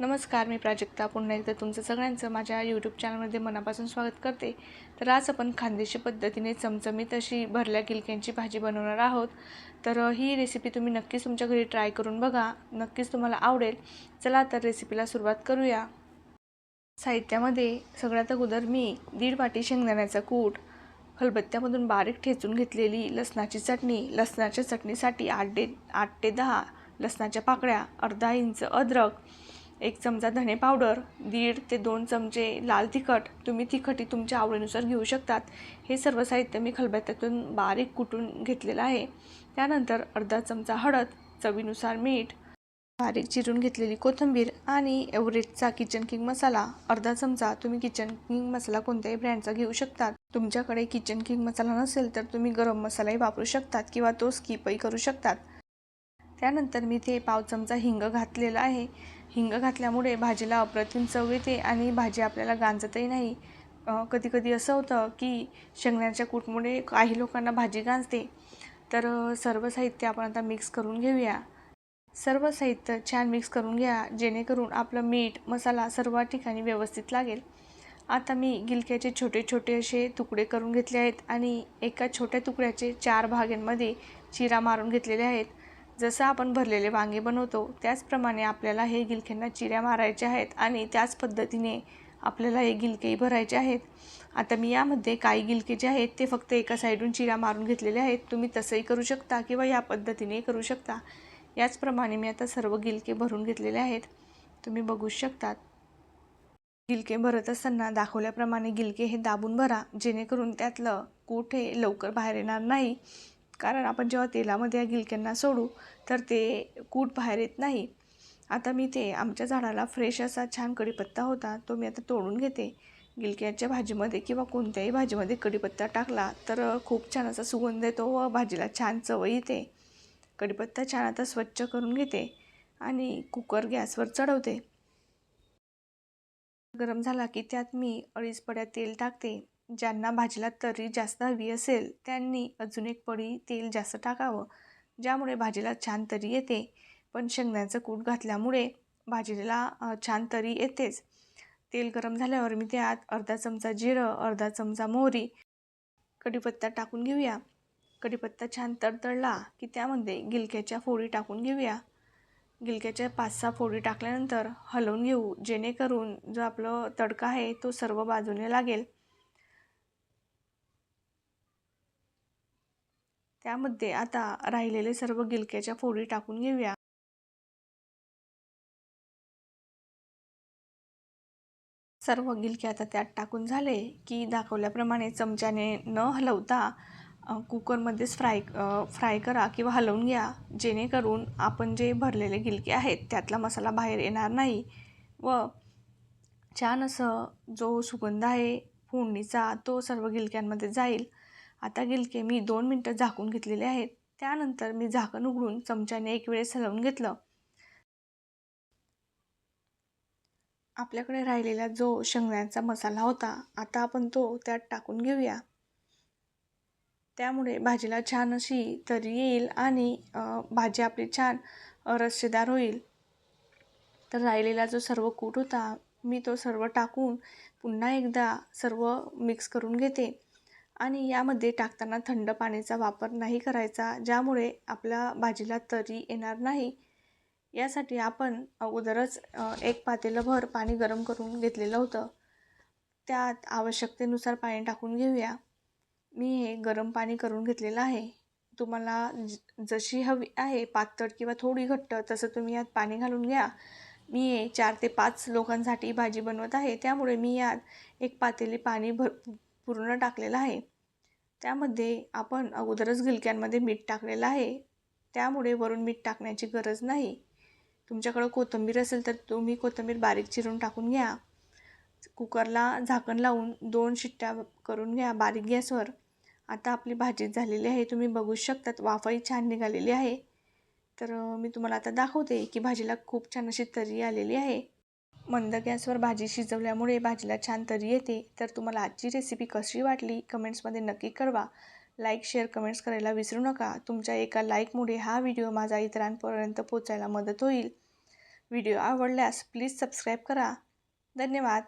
नमस्कार मी प्राजक्ता. पुन्हा एकदा तुमचं सगळ्यांचं माझ्या यूट्यूब चॅनलमध्ये मनापासून स्वागत करते. तर आज आपण खानदेशी पद्धतीने चमचमीत अशी भरल्या गिलक्यांची भाजी बनवणार आहोत. तर ही रेसिपी तुम्ही नक्कीच तुमच्या घरी ट्राय करून बघा. नक्कीच तुम्हाला आवडेल. चला तर रेसिपीला सुरुवात करूया. साहित्यामध्ये सगळ्यात अगोदर मी दीड वाटी शेंगदाण्याचा कूट खलबत्त्यामधून बारीक ठेचून घेतलेली लसणाची चटणी लसणाच्या चटणीसाठी आठ डे आठ ते दहा लसणाच्या पाकळ्या अर्धा इंच अद्रक एक चमचा धणे पावडर दीड ते दोन चमचे लाल तिखट तुम्ही तिखटी तुमच्या आवडीनुसार घेऊ शकतात. हे सर्व साहित्य मी खलबत्त्यातून बारीक कुटून घेतलेलं आहे. त्यानंतर अर्धा चमचा हळद चवीनुसार मीठ बारीक चिरून घेतलेली कोथिंबीर आणि एव्हरेस्टचा किचन किंग मसाला. अर्धा चमचा तुम्ही किचन किंग मसाला कोणत्याही ब्रँडचा घेऊ शकतात. तुमच्याकडे किचन किंग मसाला नसेल तर तुम्ही गरम मसालाही वापरू शकतात किंवा तो स्किपही करू शकतात. त्यानंतर मी ते पाव चमचा हिंग घातलेला आहे. हिंग घातल्यामुळे भाजीला अप्रतिम चव येते आणि भाजी आपल्याला गांजतही नाही. कधी कधी असं होतं की शेंगण्याच्या कूटमुळे काही लोकांना भाजी गांजते. तर सर्व साहित्य आपण आता मिक्स करून घेऊया. सर्व साहित्य छान मिक्स करून घ्या जेणेकरून आपलं मीठ मसाला सर्व ठिकाणी व्यवस्थित लागेल. आता मी गिलक्याचे छोटे छोटे असे तुकडे करून घेतले आहेत आणि एका छोट्या तुकड्याचे चार भागांमध्ये चिरा मारून घेतलेले आहेत. जसं आपण भरलेले वांगे बनवतो त्याचप्रमाणे आपल्याला हे गिलक्यांना चिऱ्या मारायच्या आहेत आणि त्याच पद्धतीने आपल्याला हे गिलकेही भरायचे आहेत. आता मी यामध्ये काही गिलके जे आहेत ते फक्त एका साईडून चिऱ्या मारून घेतलेले आहेत. तुम्ही तसंही करू शकता किंवा या पद्धतीने करू शकता. याचप्रमाणे मी आता सर्व गिलके भरून घेतलेले आहेत. तुम्ही बघू शकतात गिलके भरत असताना दाखवल्याप्रमाणे गिलके हे दाबून भरा जेणेकरून त्यातलं कूट हे लवकर बाहेर येणार नाही. कारण आपण जेव्हा तेलामध्ये या गिलक्यांना सोडू तर ते कूट बाहेर येत नाही. आता मी ते आमच्या झाडाला फ्रेश असा छान कढीपत्ता होता तो मी आता तोडून घेते. गिलक्याच्या भाजीमध्ये किंवा कोणत्याही भाजीमध्ये कढीपत्ता टाकला तर खूप छान असा सुगंध येतो व भाजीला छान चव येते. कढीपत्ता छान आता स्वच्छ करून घेते आणि कुकर गॅसवर चढवते. गरम झाला की त्यात मी अडीच पड्या तेल टाकते. ज्यांना भाजीला तरी जास्त हवी असेल त्यांनी अजून एक पडी तेल जास्त टाकावं ज्यामुळे भाजीला छान तरी येते. पण शेंगण्याचं कूट घातल्यामुळे भाजीला छान तरी येतेच. तेल गरम झाल्यावर मी त्यात अर्धा चमचा जिरं अर्धा चमचा मोहरी कढीपत्ता टाकून घेऊया. कढीपत्ता छान तडतडला की त्यामध्ये गिलक्याच्या फोडी टाकून घेऊया. गिलक्याच्या पाच सहा फोडी टाकल्यानंतर हलवून घेऊ जेणेकरून जो आपलं तडका आहे तो सर्व बाजूने लागेल. त्यामध्ये आता राहिलेले सर्व गिलक्याच्या फोडी टाकून घेऊया. सर्व गिलके आता त्यात टाकून झाले की दाखवल्याप्रमाणे चमच्याने न हलवता कुकरमध्येच फ्राय फ्राय करा किंवा हलवून घ्या जेणेकरून आपण जे भरलेले गिलके आहेत त्यातला मसाला बाहेर येणार नाही व छान असं जो सुगंध आहे फोडणीचा तो सर्व गिलक्यांमध्ये जाईल. आता गिलके मी दोन मिनटं झाकून घेतलेले आहेत. त्यानंतर मी झाकण उघडून चमच्याने एक वेळेस हलवून घेतलं. आपल्याकडे राहिलेला जो शेंगण्याचा मसाला होता आता आपण तो त्यात टाकून घेऊया. त्यामुळे भाजीला छान अशी तरी येईल आणि भाजी आपली छान रस्सेदार होईल. तर राहिलेला जो सर्व कूट होता मी तो सर्व टाकून पुन्हा एकदा सर्व मिक्स करून घेते. आणि यामध्ये टाकताना थंड पाण्याचा वापर नाही करायचा ज्यामुळे आपल्या भाजीला तरी येणार नाही. यासाठी आपण अगोदरच एक पातेलंभर पाणी गरम करून घेतलेलं होतं. त्यात आवश्यकतेनुसार पाणी टाकून घेऊया. मी हे गरम पाणी करून घेतलेलं आहे. तुम्हाला ज जशी हवी आहे पातळ किंवा थोडी घट्ट तसं तुम्ही यात पाणी घालून घ्या. मी हे चार ते पाच लोकांसाठी भाजी बनवत आहे. त्यामुळे मी यात एक पातेली पाणी भर पूर्ण टाकलेलं आहे. त्यामध्ये आपण अगोदरच गिलक्यांमध्ये मीठ टाकलेलं आहे. त्यामुळे वरून मीठ टाकण्याची गरज नाही. तुमच्याकडं कोथिंबीर असेल तर तुम्ही कोथिंबीर बारीक चिरून टाकून घ्या. कुकरला झाकण लावून दोन शिट्ट्या करून घ्या बारीक गॅसवर. आता आपली भाजी झालेली आहे. तुम्ही बघू शकतात वाफही छान निघालेली आहे. तर मी तुम्हाला आता दाखवते की भाजीला खूप छान अशी तरी आलेली आहे. मंद गॅसवर भाजी शिजवल्यामुळे भाजीला छान तरी येते. तर तुम्हाला आजची रेसिपी कशी वाटली? कमेंट्समध्ये नक्की कळवा. लाईक शेअर कमेंट्स करायला विसरू नका. तुमच्या एका लाईकमुळे हा व्हिडिओ माझा इतरांपर्यंत पोचायला मदत होईल. व्हिडिओ आवडल्यास प्लीज सबस्क्राईब करा. धन्यवाद.